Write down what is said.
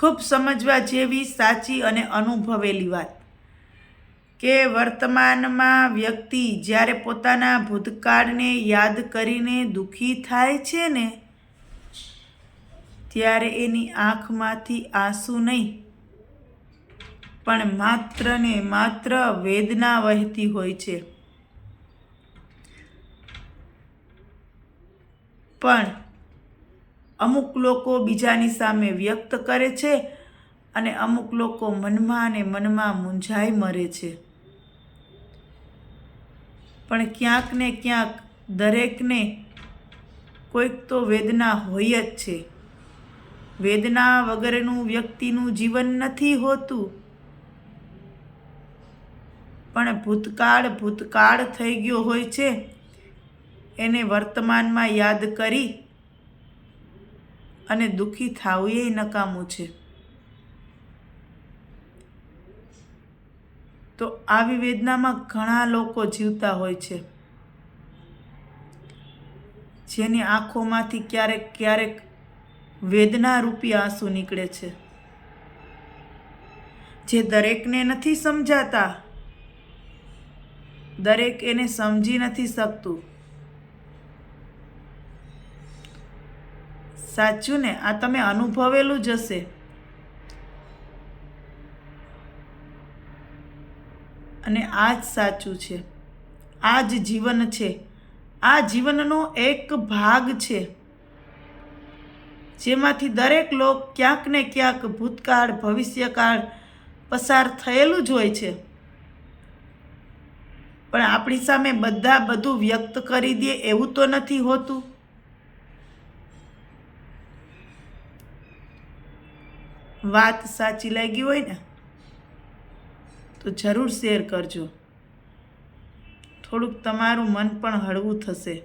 ખૂબ સમજવા જેવી સાચી અને અનુભવેલી વાત. કે વર્તમાનમાં વ્યક્તિ જ્યારે પોતાના ભૂતકાળને યાદ કરીને દુઃખી થાય છે ને, ત્યારે એની આંખમાંથી આંસુ નહીં. પણ માત્ર ને માત્ર વેદના વહેતી હોય છે. પણ અમુક લોકો બીજાની સામે વ્યક્ત કરે છે અને અમુક લોકો મનમાં અને મનમાં મૂંઝાઈ મરે છે. પણ ક્યાંક ને ક્યાંક દરેકને કોઈક તો વેદના હોય જ છે. વેદના વગરનું વ્યક્તિનું જીવન નથી હોતું. પણ ભૂતકાળ ભૂતકાળ થઈ ગયો હોય છે. એને વર્તમાનમાં યાદ કરી અને દુઃખી થવું એ નકામું છે. તો આવી વેદનામાં ઘણા લોકો જીવતા હોય છે. જેની આંખોમાંથી ક્યારેક ક્યારેક વેદના રૂપી આંસુ નીકળે છે. જે દરેકને નથી સમજાતા, દરેક એને સમજી નથી શકતું. સાચું ને? આ તમે અનુભવેલું જ હશે. અને આ જ સાચું છે. આ જ જીવન છે. આ જીવનનો એક ભાગ છે. જેમાંથી દરેક લોક ક્યાંક ને ક્યાંક ભૂતકાળ, ભવિષ્યકાળ પસાર થયેલું જ હોય છે. પણ આપણી સામે બધા બધું વ્યક્ત કરી દે એવું તો નથી હોતું. વાત સાચી લાગી હોય ને, તો જરૂર શેર કરજો. થોડુંક તમારું મન પણ હળવું થશે.